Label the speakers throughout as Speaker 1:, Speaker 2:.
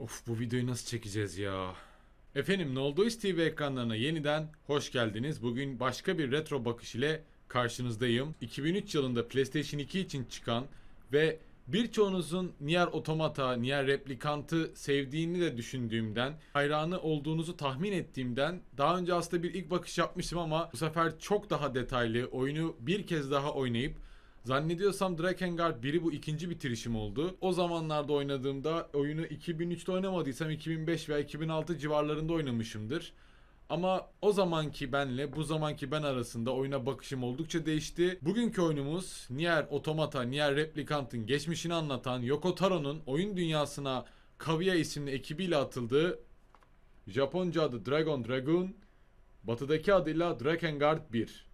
Speaker 1: Of bu videoyu nasıl çekeceğiz ya? Efendim Noldois TV ekranlarına yeniden hoş geldiniz. Bugün başka bir retro bakış ile karşınızdayım. 2003 yılında PlayStation 2 için çıkan ve birçoğunuzun Nier Automata, Nier Replicant'ı sevdiğini de düşündüğümden, hayranı olduğunuzu tahmin ettiğimden daha önce aslında bir ilk bakış yapmıştım ama bu sefer çok daha detaylı oyunu bir kez daha oynayıp Zannediyorsam Drakengard 1'i bu ikinci bitirişim oldu. O zamanlarda oynadığımda oyunu 2003'te oynamadıysam 2005 veya 2006 civarlarında oynamışımdır. Ama o zamanki benle bu zamanki ben arasında oyuna bakışım oldukça değişti. Bugünkü oyunumuz Nier Automata, Nier Replicant'ın geçmişini anlatan Yoko Taro'nun oyun dünyasına Kaviya isimli ekibiyle atıldığı Japonca adı Dragon Dragoon, batıdaki adıyla Drakengard 1.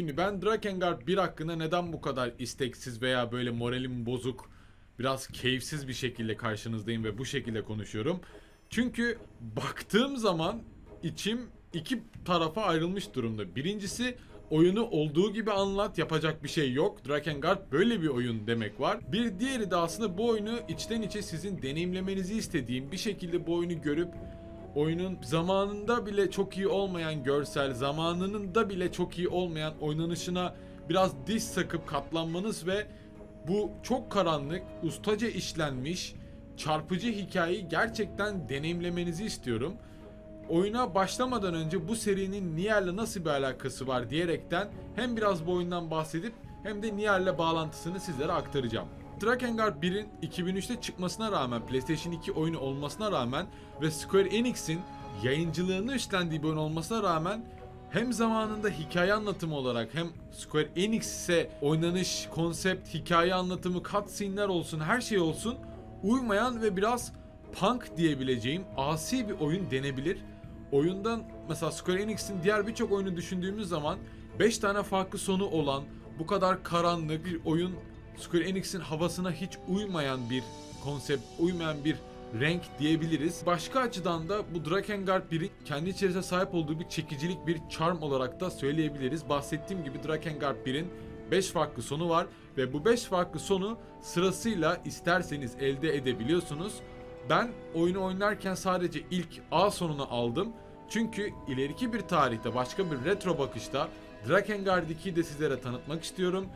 Speaker 1: Şimdi ben Drakengard 1 hakkında neden bu kadar isteksiz veya böyle moralim bozuk, biraz keyifsiz bir şekilde karşınızdayım ve bu şekilde konuşuyorum. Çünkü baktığım zaman içim iki tarafa ayrılmış durumda. Birincisi oyunu olduğu gibi anlat yapacak bir şey yok. Drakengard böyle bir oyun demek var. Bir diğeri de aslında bu oyunu içten içe sizin deneyimlemenizi istediğim bir şekilde bu oyunu görüp oyunun zamanında bile çok iyi olmayan görsel, zamanının da bile çok iyi olmayan oynanışına biraz diş sakıp katlanmanız ve bu çok karanlık, ustaca işlenmiş, çarpıcı hikayeyi gerçekten deneyimlemenizi istiyorum. Oyuna başlamadan önce bu serinin Nier'le nasıl bir alakası var diyerekten hem biraz bu oyundan bahsedip hem de Nier'le bağlantısını sizlere aktaracağım. Drakengard 1'in 2003'te çıkmasına rağmen PlayStation 2 oyunu olmasına rağmen ve Square Enix'in yayıncılığını üstlendiği bir oyun olmasına rağmen hem zamanında hikaye anlatımı olarak hem Square Enix'e oynanış, konsept, hikaye anlatımı, cutscene'ler olsun, her şey olsun uymayan ve biraz punk diyebileceğim asi bir oyun denebilir. Oyundan mesela Square Enix'in diğer birçok oyunu düşündüğümüz zaman 5 tane farklı sonu olan bu kadar karanlık bir oyun Square Enix'in havasına hiç uymayan bir konsept, uymayan bir renk diyebiliriz. Başka açıdan da bu Drakengard 1'in kendi içerisinde sahip olduğu bir çekicilik, bir charm olarak da söyleyebiliriz. Bahsettiğim gibi Drakengard 1'in 5 farklı sonu var ve bu 5 farklı sonu sırasıyla isterseniz elde edebiliyorsunuz. Ben oyunu oynarken sadece ilk A sonunu aldım. Çünkü ileriki bir tarihte başka bir retro bakışta Drakengard 2'yi de sizlere tanıtmak istiyorum.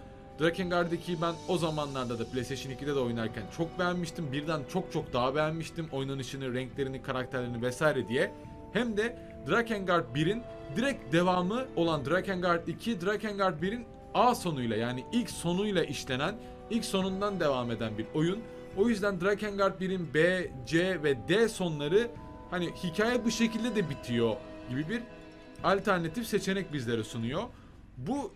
Speaker 1: Drakengard 2'yi ben o zamanlarda da PlayStation 2'de de oynarken çok beğenmiştim. Birden çok çok daha beğenmiştim. Oynanışını, renklerini, karakterlerini vesaire diye. Hem de Drakengard 1'in direkt devamı olan Drakengard 2, Drakengard 1'in A sonuyla yani ilk sonuyla işlenen, ilk sonundan devam eden bir oyun. O yüzden Drakengard 1'in B, C ve D sonları hani hikaye bu şekilde de bitiyor gibi bir alternatif seçenek bizlere sunuyor. Bu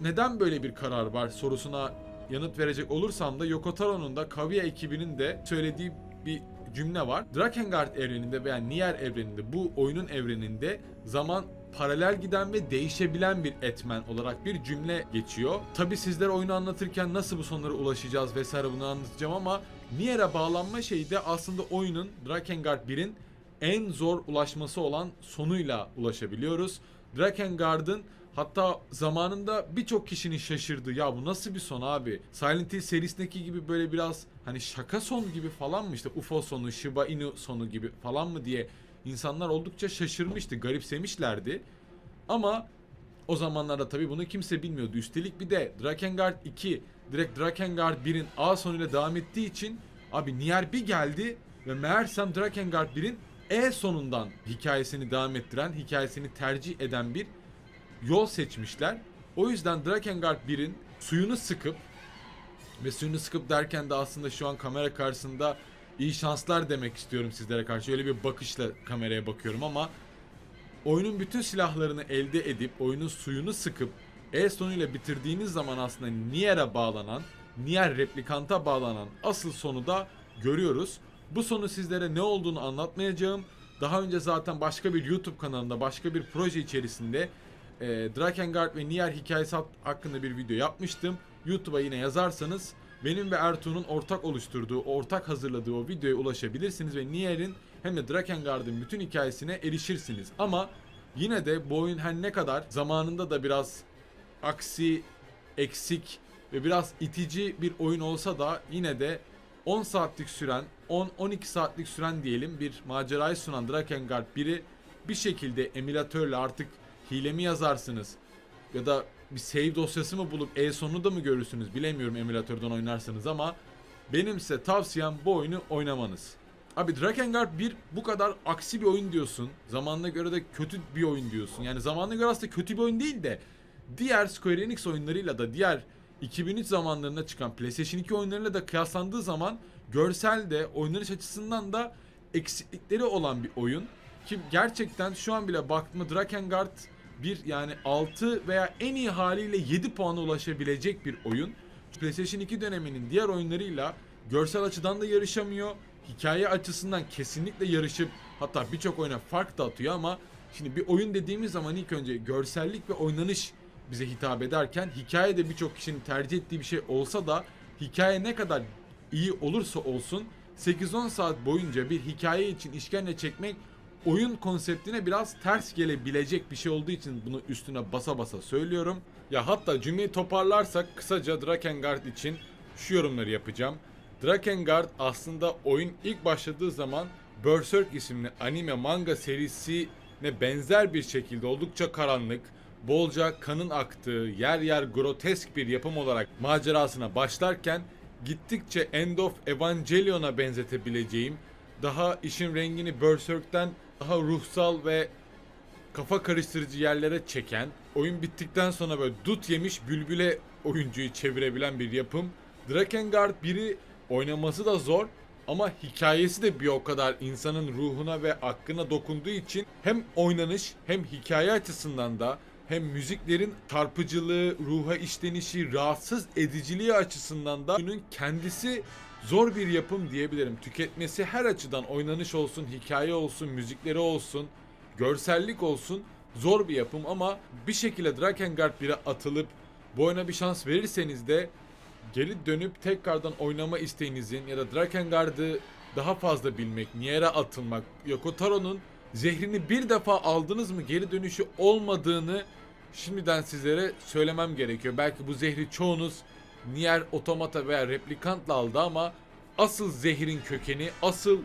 Speaker 1: neden böyle bir karar var sorusuna yanıt verecek olursam da Yoko Taro'nun da Kaviya ekibinin de söylediği bir cümle var. Drakengard evreninde veya Nier evreninde bu oyunun evreninde zaman paralel giden ve değişebilen bir etmen olarak bir cümle geçiyor. Tabi sizlere oyunu anlatırken nasıl bu sonlara ulaşacağız vesaire bunu anlatacağım ama Nier'e bağlanma şeyi de aslında oyunun Drakengard 1'in en zor ulaşması olan sonuyla ulaşabiliyoruz. Drakengard'ın hatta zamanında birçok kişinin şaşırdığı ya bu nasıl bir son abi? Silent Hill serisindeki gibi böyle biraz hani şaka son gibi falan mı işte UFO sonu, Shiba Inu sonu gibi falan mı diye insanlar oldukça şaşırmıştı, garipsemişlerdi. Ama o zamanlarda tabii bunu kimse bilmiyordu. Üstelik bir de Drakengard 2 direkt Drakengard 1'in A sonuyla devam ettiği için abi Nier bir geldi ve meğersem Drakengard 1'in E sonundan hikayesini devam ettiren, hikayesini tercih eden bir yol seçmişler. O yüzden Drakengard 1'in suyunu sıkıp ve suyunu sıkıp derken de aslında şu an kamera karşısında iyi şanslar demek istiyorum sizlere karşı. Öyle bir bakışla kameraya bakıyorum ama oyunun bütün silahlarını elde edip oyunun suyunu sıkıp E sonuyla bitirdiğiniz zaman aslında Nier'e bağlanan, Nier replikanta bağlanan asıl sonu da görüyoruz. Bu sonu sizlere ne olduğunu anlatmayacağım. Daha önce zaten başka bir YouTube kanalında, başka bir proje içerisinde e, Drakengard ve Nier hikayesi hakkında bir video yapmıştım. YouTube'a yine yazarsanız benim ve Ertuğ'un ortak oluşturduğu, ortak hazırladığı o videoya ulaşabilirsiniz ve Nier'in hem de Drakengard'ın bütün hikayesine erişirsiniz. Ama yine de bu oyun her ne kadar zamanında da biraz aksi, eksik ve biraz itici bir oyun olsa da yine de 10 saatlik süren, 10-12 saatlik süren diyelim bir macerayı sunan Drakengard 1'i bir şekilde emülatörle artık hile mi yazarsınız ya da bir save dosyası mı bulup e sonunu da mı görürsünüz bilemiyorum emülatörden oynarsanız ama benim size tavsiyem bu oyunu oynamanız. Abi Drakengard 1 bu kadar aksi bir oyun diyorsun. Zamanına göre de kötü bir oyun diyorsun. Yani zamanına göre aslında kötü bir oyun değil de diğer Square Enix oyunlarıyla da diğer 2003 zamanlarında çıkan PlayStation 2 oyunlarıyla da kıyaslandığı zaman görsel de oynanış açısından da eksiklikleri olan bir oyun. Ki gerçekten şu an bile baktığımda Drakengard bir yani 6 veya en iyi haliyle 7 puana ulaşabilecek bir oyun. PlayStation 2 döneminin diğer oyunlarıyla görsel açıdan da yarışamıyor. Hikaye açısından kesinlikle yarışıp hatta birçok oyuna fark da atıyor ama şimdi bir oyun dediğimiz zaman ilk önce görsellik ve oynanış bize hitap ederken hikaye de birçok kişinin tercih ettiği bir şey olsa da hikaye ne kadar iyi olursa olsun 8-10 saat boyunca bir hikaye için işkence çekmek oyun konseptine biraz ters gelebilecek bir şey olduğu için bunu üstüne basa basa söylüyorum. Ya hatta cümleyi toparlarsak kısaca Drakengard için şu yorumları yapacağım. Drakengard aslında oyun ilk başladığı zaman Berserk isimli anime manga serisine benzer bir şekilde oldukça karanlık, bolca kanın aktığı, yer yer grotesk bir yapım olarak macerasına başlarken gittikçe End of Evangelion'a benzetebileceğim, daha işin rengini Berserk'ten daha ruhsal ve kafa karıştırıcı yerlere çeken, oyun bittikten sonra böyle dut yemiş bülbüle oyuncuyu çevirebilen bir yapım. Drakengard 1'i oynaması da zor ama hikayesi de bir o kadar insanın ruhuna ve aklına dokunduğu için hem oynanış hem hikaye açısından da hem müziklerin çarpıcılığı, ruha işlenişi, rahatsız ediciliği açısından da oyunun kendisi zor bir yapım diyebilirim. Tüketmesi her açıdan oynanış olsun, hikaye olsun, müzikleri olsun, görsellik olsun zor bir yapım ama bir şekilde Drakengard 1'e atılıp bu oyuna bir şans verirseniz de geri dönüp tekrardan oynama isteğinizin ya da Drakengard'ı daha fazla bilmek, Nier'e atılmak, Yoko Taro'nun zehrini bir defa aldınız mı geri dönüşü olmadığını şimdiden sizlere söylemem gerekiyor. Belki bu zehri çoğunuz Nier otomata veya replikantla aldı ama asıl zehrin kökeni, asıl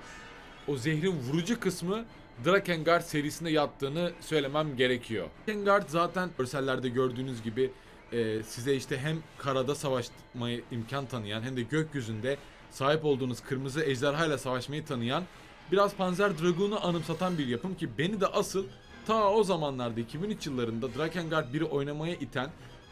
Speaker 1: o zehrin vurucu kısmı Drakengard serisinde yattığını söylemem gerekiyor. Drakengard zaten görsellerde gördüğünüz gibi e, size işte hem karada savaşmaya imkan tanıyan hem de gökyüzünde sahip olduğunuz kırmızı ejderhayla savaşmayı tanıyan biraz Panzer Dragoon'u anımsatan bir yapım ki beni de asıl ta o zamanlarda 2003 yıllarında Drakengard 1'i oynamaya iten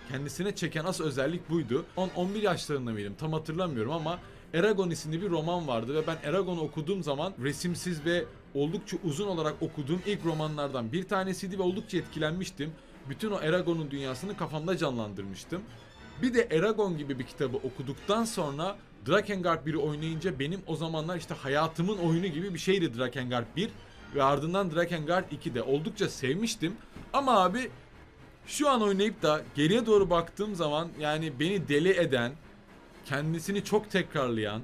Speaker 1: kendisine çeken asıl özellik buydu. 10-11 yaşlarında mıydım tam hatırlamıyorum ama Eragon isimli bir roman vardı ve ben Eragon'u okuduğum zaman resimsiz ve oldukça uzun olarak okuduğum ilk romanlardan bir tanesiydi ve oldukça etkilenmiştim. Bütün o Eragon'un dünyasını kafamda canlandırmıştım. Bir de Eragon gibi bir kitabı okuduktan sonra Drakengard 1'i oynayınca benim o zamanlar işte hayatımın oyunu gibi bir şeydi Drakengard 1 ve ardından Drakengard 2'de oldukça sevmiştim. Ama abi şu an oynayıp da geriye doğru baktığım zaman yani beni deli eden, kendisini çok tekrarlayan,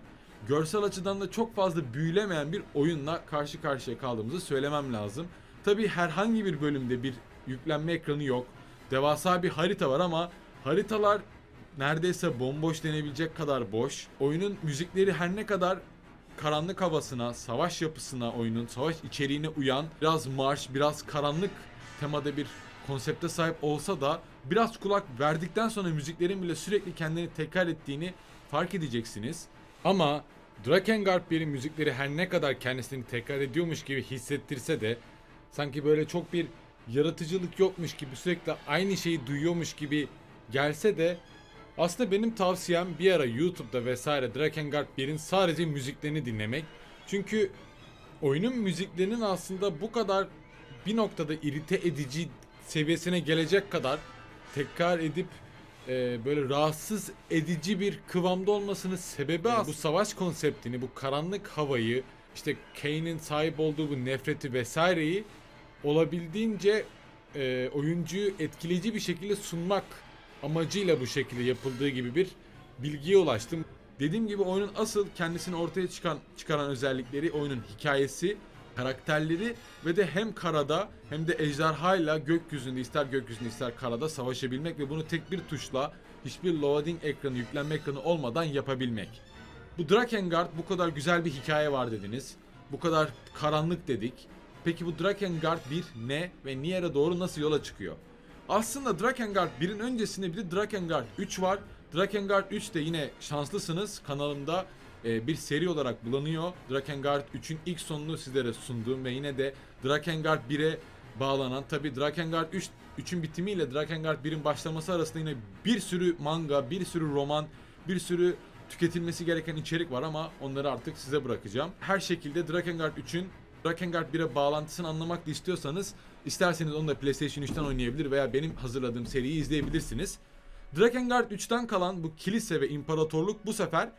Speaker 1: görsel açıdan da çok fazla büyülemeyen bir oyunla karşı karşıya kaldığımızı söylemem lazım. Tabi herhangi bir bölümde bir yüklenme ekranı yok. Devasa bir harita var ama haritalar neredeyse bomboş denebilecek kadar boş. Oyunun müzikleri her ne kadar karanlık havasına, savaş yapısına oyunun, savaş içeriğine uyan, biraz marş, biraz karanlık temada bir konsepte sahip olsa da biraz kulak verdikten sonra müziklerin bile sürekli kendini tekrar ettiğini fark edeceksiniz. Ama Drakengard 1'in müzikleri her ne kadar kendisini tekrar ediyormuş gibi hissettirse de sanki böyle çok bir yaratıcılık yokmuş gibi sürekli aynı şeyi duyuyormuş gibi gelse de aslında benim tavsiyem bir ara YouTube'da vesaire Drakengard 1'in sadece müziklerini dinlemek. Çünkü oyunun müziklerinin aslında bu kadar bir noktada irite edici seviyesine gelecek kadar tekrar edip e, böyle rahatsız edici bir kıvamda olmasının sebebi aslında bu savaş konseptini, bu karanlık havayı, işte Kane'in sahip olduğu bu nefreti vesaireyi olabildiğince e, oyuncuyu etkileyici bir şekilde sunmak amacıyla bu şekilde yapıldığı gibi bir bilgiye ulaştım. Dediğim gibi oyunun asıl kendisini ortaya çıkan çıkaran özellikleri oyunun hikayesi karakterleri ve de hem karada hem de ejderhayla gökyüzünde ister gökyüzünde ister karada savaşabilmek ve bunu tek bir tuşla hiçbir loading ekranı yüklenme ekranı olmadan yapabilmek. Bu Drakengard bu kadar güzel bir hikaye var dediniz. Bu kadar karanlık dedik. Peki bu Drakengard 1 ne ve Nier'e doğru nasıl yola çıkıyor? Aslında Drakengard 1'in öncesinde bir de Drakengard 3 var. Drakengard 3 de yine şanslısınız kanalımda e, bir seri olarak bulanıyor. Drakengard 3'ün ilk sonunu sizlere sunduğum ve yine de Drakengard 1'e bağlanan tabi Drakengard 3 3'ün bitimiyle Drakengard 1'in başlaması arasında yine bir sürü manga, bir sürü roman, bir sürü tüketilmesi gereken içerik var ama onları artık size bırakacağım. Her şekilde Drakengard 3'ün Drakengard 1'e bağlantısını anlamak da istiyorsanız isterseniz onu da PlayStation 3'ten oynayabilir veya benim hazırladığım seriyi izleyebilirsiniz. Drakengard 3'ten kalan bu kilise ve imparatorluk bu sefer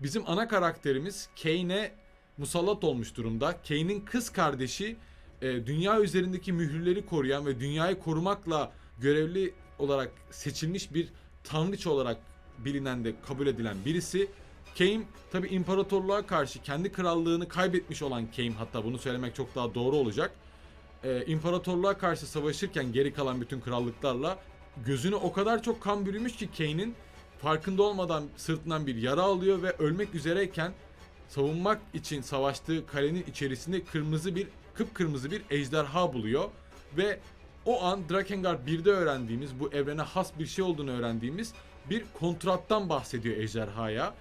Speaker 1: bizim ana karakterimiz Kane'e musallat olmuş durumda. Kane'in kız kardeşi e, dünya üzerindeki mühürleri koruyan ve dünyayı korumakla görevli olarak seçilmiş bir tanrıç olarak bilinen de kabul edilen birisi. Kane tabi imparatorluğa karşı kendi krallığını kaybetmiş olan Kane hatta bunu söylemek çok daha doğru olacak. Ee, imparatorluğa karşı savaşırken geri kalan bütün krallıklarla gözünü o kadar çok kan bürümüş ki Kane'in farkında olmadan sırtından bir yara alıyor ve ölmek üzereyken savunmak için savaştığı kalenin içerisinde kırmızı bir kıpkırmızı bir ejderha buluyor ve o an Drakengard 1'de öğrendiğimiz bu evrene has bir şey olduğunu öğrendiğimiz bir kontrattan bahsediyor ejderhaya.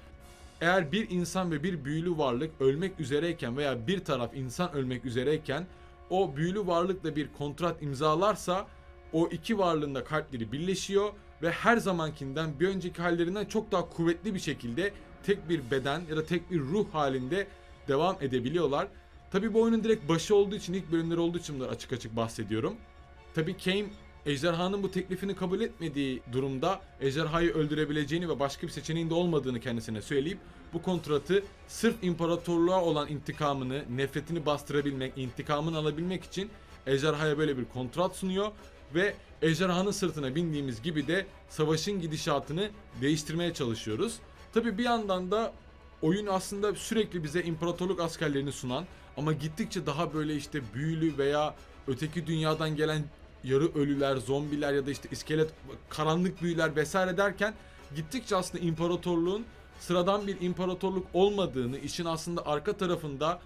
Speaker 1: Eğer bir insan ve bir büyülü varlık ölmek üzereyken veya bir taraf insan ölmek üzereyken o büyülü varlıkla bir kontrat imzalarsa o iki varlığın da kalpleri birleşiyor ve her zamankinden bir önceki hallerinden çok daha kuvvetli bir şekilde tek bir beden ya da tek bir ruh halinde devam edebiliyorlar. Tabi bu oyunun direkt başı olduğu için ilk bölümleri olduğu için bunları açık açık bahsediyorum. Tabi Kane ejderhanın bu teklifini kabul etmediği durumda ejderhayı öldürebileceğini ve başka bir seçeneğin de olmadığını kendisine söyleyip bu kontratı sırf imparatorluğa olan intikamını, nefretini bastırabilmek, intikamını alabilmek için ejderhaya böyle bir kontrat sunuyor ve ejderhanın sırtına bindiğimiz gibi de savaşın gidişatını değiştirmeye çalışıyoruz. Tabi bir yandan da oyun aslında sürekli bize imparatorluk askerlerini sunan ama gittikçe daha böyle işte büyülü veya öteki dünyadan gelen yarı ölüler, zombiler ya da işte iskelet, karanlık büyüler vesaire derken gittikçe aslında imparatorluğun sıradan bir imparatorluk olmadığını, işin aslında arka tarafında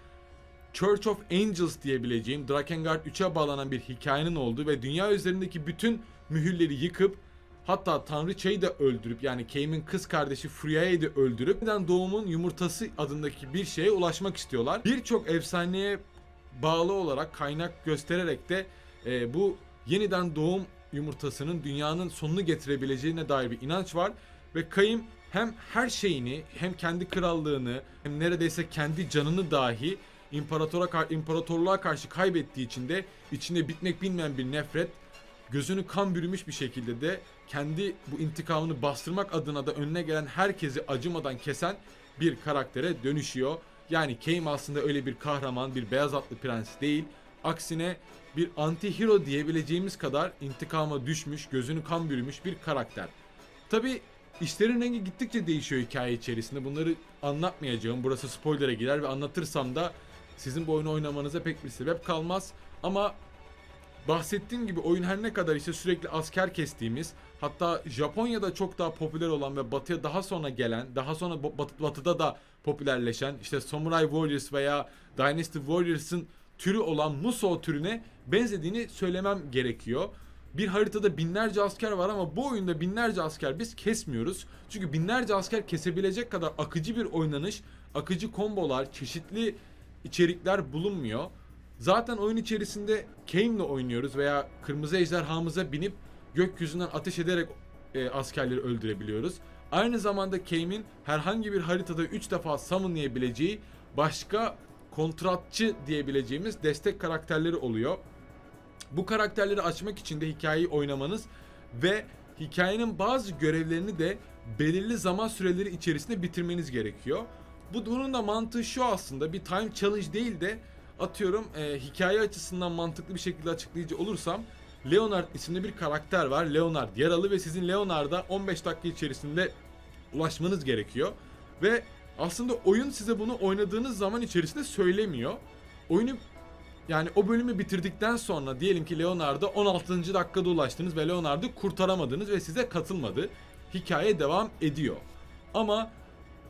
Speaker 1: Church of Angels diyebileceğim Drakengard 3'e bağlanan bir hikayenin olduğu ve dünya üzerindeki bütün mühürleri yıkıp hatta Tanrıçayı da öldürüp yani Kane'in kız kardeşi Freya'yı da öldürüp yeniden doğumun yumurtası adındaki bir şeye ulaşmak istiyorlar. Birçok efsaneye bağlı olarak kaynak göstererek de e, bu yeniden doğum yumurtasının dünyanın sonunu getirebileceğine dair bir inanç var ve Kayım hem her şeyini hem kendi krallığını hem neredeyse kendi canını dahi imparatora imparatorluğa karşı kaybettiği için de içinde bitmek bilmeyen bir nefret gözünü kan bürümüş bir şekilde de kendi bu intikamını bastırmak adına da önüne gelen herkesi acımadan kesen bir karaktere dönüşüyor. Yani Kame aslında öyle bir kahraman, bir beyaz atlı prens değil. Aksine bir anti-hero diyebileceğimiz kadar intikama düşmüş, gözünü kan bürümüş bir karakter. Tabi işlerin rengi gittikçe değişiyor hikaye içerisinde. Bunları anlatmayacağım. Burası spoiler'a girer ve anlatırsam da sizin bu oyunu oynamanıza pek bir sebep kalmaz. Ama bahsettiğim gibi oyun her ne kadar işte sürekli asker kestiğimiz hatta Japonya'da çok daha popüler olan ve batıya daha sonra gelen daha sonra bat- batıda da popülerleşen işte Samurai Warriors veya Dynasty Warriors'ın türü olan Musou türüne benzediğini söylemem gerekiyor. Bir haritada binlerce asker var ama bu oyunda binlerce asker biz kesmiyoruz. Çünkü binlerce asker kesebilecek kadar akıcı bir oynanış, akıcı kombolar, çeşitli içerikler bulunmuyor. Zaten oyun içerisinde Kane'le oynuyoruz veya kırmızı ejderhamıza binip gökyüzünden ateş ederek e, askerleri öldürebiliyoruz. Aynı zamanda Kane'in herhangi bir haritada 3 defa summonlayabileceği başka kontratçı diyebileceğimiz destek karakterleri oluyor. Bu karakterleri açmak için de hikayeyi oynamanız ve hikayenin bazı görevlerini de belirli zaman süreleri içerisinde bitirmeniz gerekiyor. Bu bunun da mantığı şu aslında bir time challenge değil de atıyorum e, hikaye açısından mantıklı bir şekilde açıklayıcı olursam Leonard isimli bir karakter var. Leonard yaralı ve sizin Leonard'a 15 dakika içerisinde ulaşmanız gerekiyor. Ve aslında oyun size bunu oynadığınız zaman içerisinde söylemiyor. oyunu yani o bölümü bitirdikten sonra diyelim ki Leonard'a 16. dakikada ulaştınız ve Leonard'ı kurtaramadınız ve size katılmadı. Hikaye devam ediyor. Ama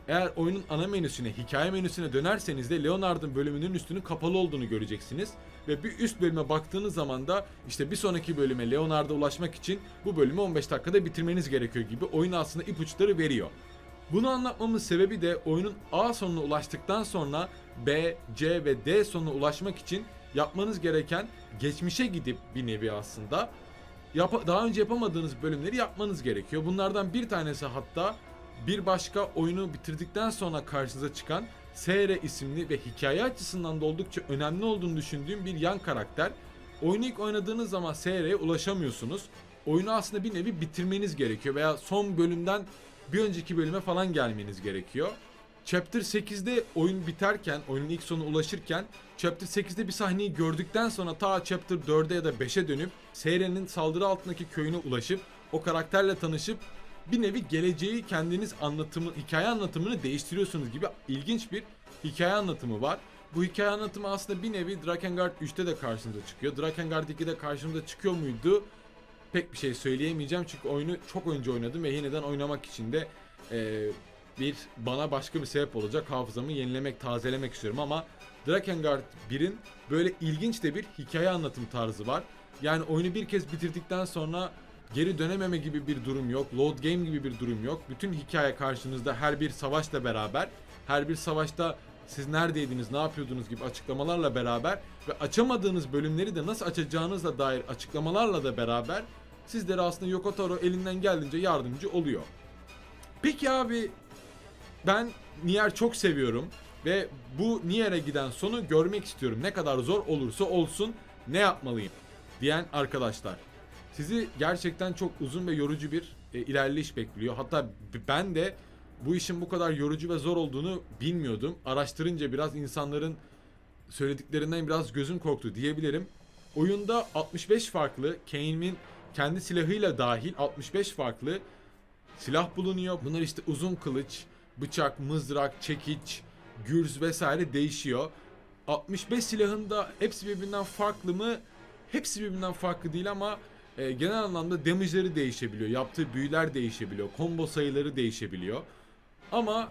Speaker 1: eğer oyunun ana menüsüne, hikaye menüsüne dönerseniz de Leonard'ın bölümünün üstünün kapalı olduğunu göreceksiniz. Ve bir üst bölüme baktığınız zaman da işte bir sonraki bölüme Leonard'a ulaşmak için bu bölümü 15 dakikada bitirmeniz gerekiyor gibi oyun aslında ipuçları veriyor. Bunu anlatmamın sebebi de oyunun A sonuna ulaştıktan sonra B, C ve D sonuna ulaşmak için yapmanız gereken geçmişe gidip bir nevi aslında daha önce yapamadığınız bölümleri yapmanız gerekiyor. Bunlardan bir tanesi hatta bir başka oyunu bitirdikten sonra karşınıza çıkan SR isimli ve hikaye açısından da oldukça önemli olduğunu düşündüğüm bir yan karakter. Oyunu ilk oynadığınız zaman SR'ye ulaşamıyorsunuz. Oyunu aslında bir nevi bitirmeniz gerekiyor veya son bölümden bir önceki bölüme falan gelmeniz gerekiyor. Chapter 8'de oyun biterken, oyunun ilk sonuna ulaşırken Chapter 8'de bir sahneyi gördükten sonra ta Chapter 4'e ya da 5'e dönüp SR'nin saldırı altındaki köyüne ulaşıp o karakterle tanışıp bir nevi geleceği kendiniz anlatımı, hikaye anlatımını değiştiriyorsunuz gibi ilginç bir hikaye anlatımı var. Bu hikaye anlatımı aslında bir nevi Drakengard 3'te de karşımıza çıkıyor. Drakengard 2'de karşımıza çıkıyor muydu? Pek bir şey söyleyemeyeceğim çünkü oyunu çok önce oynadım ve yeniden oynamak için de eee, bir bana başka bir sebep olacak. Hafızamı yenilemek, tazelemek istiyorum ama Drakengard 1'in böyle ilginç de bir hikaye anlatım tarzı var. Yani oyunu bir kez bitirdikten sonra geri dönememe gibi bir durum yok. Load game gibi bir durum yok. Bütün hikaye karşınızda her bir savaşla beraber, her bir savaşta siz neredeydiniz, ne yapıyordunuz gibi açıklamalarla beraber ve açamadığınız bölümleri de nasıl açacağınızla dair açıklamalarla da beraber sizlere aslında Yoko Taro elinden geldiğince yardımcı oluyor. Peki abi ben Nier çok seviyorum ve bu Nier'e giden sonu görmek istiyorum. Ne kadar zor olursa olsun ne yapmalıyım diyen arkadaşlar. Sizi gerçekten çok uzun ve yorucu bir e, ilerleyiş bekliyor. Hatta ben de bu işin bu kadar yorucu ve zor olduğunu bilmiyordum. Araştırınca biraz insanların söylediklerinden biraz gözüm korktu diyebilirim. Oyunda 65 farklı Kane'in kendi silahıyla dahil 65 farklı silah bulunuyor. Bunlar işte uzun kılıç, bıçak, mızrak, çekiç, gürz vesaire değişiyor. 65 silahın da hepsi birbirinden farklı mı? Hepsi birbirinden farklı değil ama e, genel anlamda damage'leri değişebiliyor. Yaptığı büyüler değişebiliyor. Combo sayıları değişebiliyor. Ama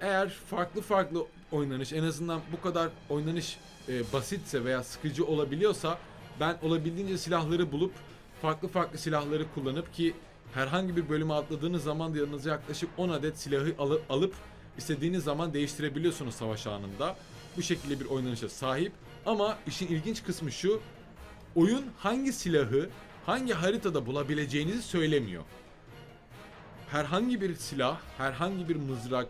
Speaker 1: eğer farklı farklı oynanış en azından bu kadar oynanış e, basitse veya sıkıcı olabiliyorsa ben olabildiğince silahları bulup farklı farklı silahları kullanıp ki herhangi bir bölüme atladığınız zaman yanınıza yaklaşık 10 adet silahı alı- alıp istediğiniz zaman değiştirebiliyorsunuz savaş anında. Bu şekilde bir oynanışa sahip. Ama işin ilginç kısmı şu. Oyun hangi silahı hangi haritada bulabileceğinizi söylemiyor herhangi bir silah, herhangi bir mızrak,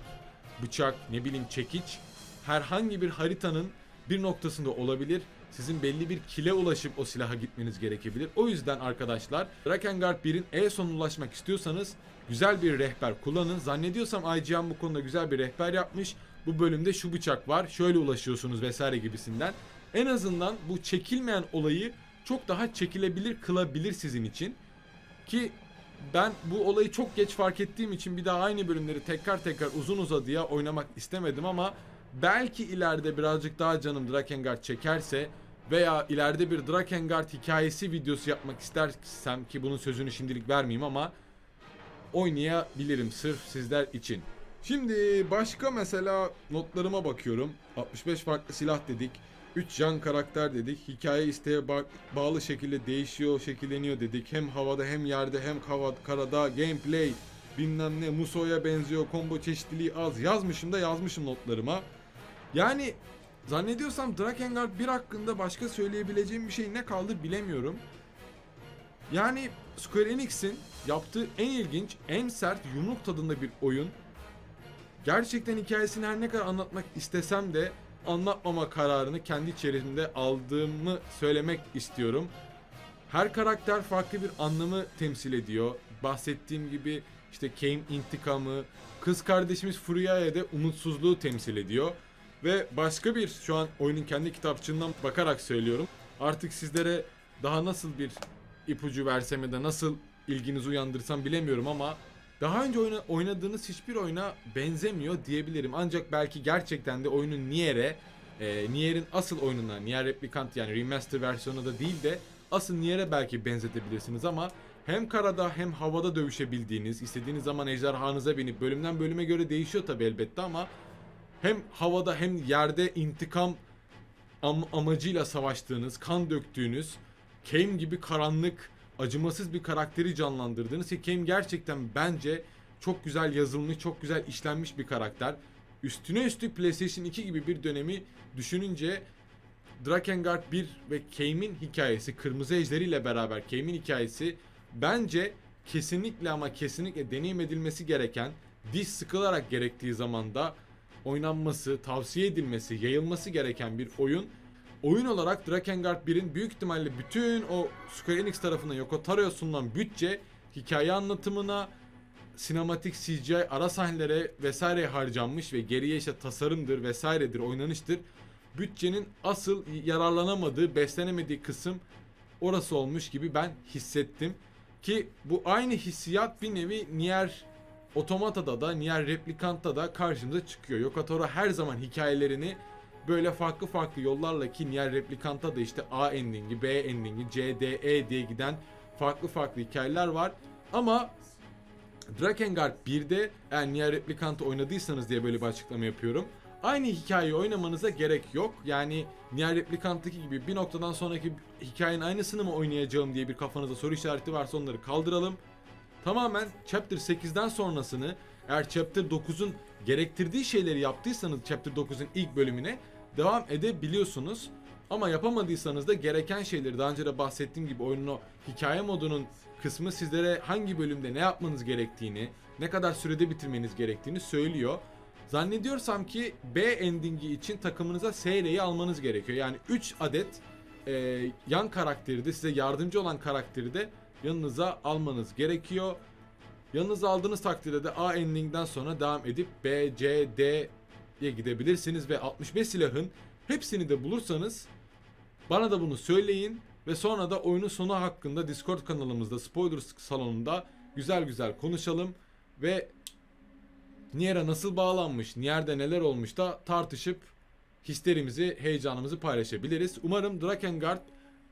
Speaker 1: bıçak, ne bileyim çekiç herhangi bir haritanın bir noktasında olabilir. Sizin belli bir kile ulaşıp o silaha gitmeniz gerekebilir. O yüzden arkadaşlar Drakengard 1'in E sonuna ulaşmak istiyorsanız güzel bir rehber kullanın. Zannediyorsam IGN bu konuda güzel bir rehber yapmış. Bu bölümde şu bıçak var, şöyle ulaşıyorsunuz vesaire gibisinden. En azından bu çekilmeyen olayı çok daha çekilebilir kılabilir sizin için. Ki ben bu olayı çok geç fark ettiğim için bir daha aynı bölümleri tekrar tekrar uzun uzadıya oynamak istemedim ama belki ileride birazcık daha canım Drakengard çekerse veya ileride bir Drakengard hikayesi videosu yapmak istersem ki bunun sözünü şimdilik vermeyeyim ama oynayabilirim sırf sizler için. Şimdi başka mesela notlarıma bakıyorum. 65 farklı silah dedik. 3 can karakter dedik. Hikaye isteğe ba- bağlı şekilde değişiyor, şekilleniyor dedik. Hem havada hem yerde hem hava, karada gameplay bilmem ne Muso'ya benziyor. Combo çeşitliliği az. Yazmışım da yazmışım notlarıma. Yani zannediyorsam Drakengard 1 hakkında başka söyleyebileceğim bir şey ne kaldı bilemiyorum. Yani Square Enix'in yaptığı en ilginç, en sert, yumruk tadında bir oyun. Gerçekten hikayesini her ne kadar anlatmak istesem de anlatmama kararını kendi içerisinde aldığımı söylemek istiyorum. Her karakter farklı bir anlamı temsil ediyor. Bahsettiğim gibi işte Kane intikamı, kız kardeşimiz Furia'ya de umutsuzluğu temsil ediyor. Ve başka bir şu an oyunun kendi kitapçığından bakarak söylüyorum. Artık sizlere daha nasıl bir ipucu versem ya da nasıl ilginizi uyandırsam bilemiyorum ama daha önce oyna- oynadığınız hiçbir oyuna benzemiyor diyebilirim. Ancak belki gerçekten de oyunun Nier'e e, Nier'in asıl oyununa, Nier Replicant yani remaster versiyonu da değil de asıl Nier'e belki benzetebilirsiniz ama hem karada hem havada dövüşebildiğiniz, istediğiniz zaman ejderhanıza binip bölümden bölüme göre değişiyor tabi elbette ama hem havada hem yerde intikam am- amacıyla savaştığınız, kan döktüğünüz, Kame gibi karanlık, acımasız bir karakteri canlandırdığınız ki Kame gerçekten bence çok güzel yazılmış, çok güzel işlenmiş bir karakter. Üstüne üstlük PlayStation 2 gibi bir dönemi düşününce Drakengard 1 ve Kame'in hikayesi, Kırmızı Ejderi ile beraber Kame'in hikayesi bence kesinlikle ama kesinlikle deneyim edilmesi gereken, diş sıkılarak gerektiği zamanda oynanması, tavsiye edilmesi, yayılması gereken bir oyun. Oyun olarak Drakengard 1'in büyük ihtimalle bütün o Square Enix tarafından Yoko Taro'ya sunulan bütçe hikaye anlatımına, sinematik CGI ara sahnelere vesaire harcanmış ve geriye işte tasarımdır vesairedir, oynanıştır. Bütçenin asıl yararlanamadığı, beslenemediği kısım orası olmuş gibi ben hissettim. Ki bu aynı hissiyat bir nevi Nier Otomata'da da Nier Replicant'ta da karşımıza çıkıyor. Yoko Taro her zaman hikayelerini böyle farklı farklı yollarla ki Nier Replicant'ta da işte A endingi, B endingi, C, D, E diye giden farklı farklı hikayeler var. Ama Drakengard 1'de eğer Nier Replicant'ı oynadıysanız diye böyle bir açıklama yapıyorum. Aynı hikayeyi oynamanıza gerek yok. Yani Nier Replicant'taki gibi bir noktadan sonraki hikayenin aynısını mı oynayacağım diye bir kafanızda soru işareti varsa onları kaldıralım. Tamamen Chapter 8'den sonrasını eğer Chapter 9'un gerektirdiği şeyleri yaptıysanız Chapter 9'un ilk bölümüne devam edebiliyorsunuz. Ama yapamadıysanız da gereken şeyleri daha önce de bahsettiğim gibi oyunun o hikaye modunun kısmı sizlere hangi bölümde ne yapmanız gerektiğini, ne kadar sürede bitirmeniz gerektiğini söylüyor. Zannediyorsam ki B endingi için takımınıza Seyre'yi almanız gerekiyor. Yani 3 adet e, yan karakteri de size yardımcı olan karakteri de yanınıza almanız gerekiyor. Yanınıza aldığınız takdirde de A endingden sonra devam edip B, C, D'ye gidebilirsiniz ve 65 silahın hepsini de bulursanız bana da bunu söyleyin ve sonra da oyunun sonu hakkında Discord kanalımızda spoiler salonunda güzel güzel konuşalım ve Nier'e nasıl bağlanmış, Nier'de neler olmuş da tartışıp hislerimizi, heyecanımızı paylaşabiliriz. Umarım Drakengard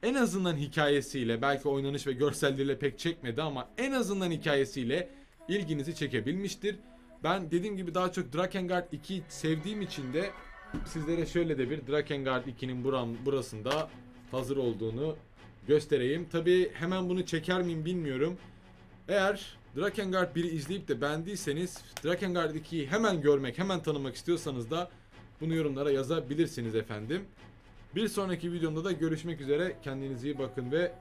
Speaker 1: en azından hikayesiyle, belki oynanış ve görselleriyle pek çekmedi ama en azından hikayesiyle ilginizi çekebilmiştir. Ben dediğim gibi daha çok Drakengard 2'yi sevdiğim için de sizlere şöyle de bir Drakengard 2'nin buram, burasında hazır olduğunu göstereyim. Tabi hemen bunu çeker miyim bilmiyorum. Eğer Drakengard 1'i izleyip de beğendiyseniz Drakengard 2'yi hemen görmek, hemen tanımak istiyorsanız da bunu yorumlara yazabilirsiniz efendim. Bir sonraki videomda da görüşmek üzere. Kendinize iyi bakın ve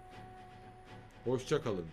Speaker 1: hoşça kalın.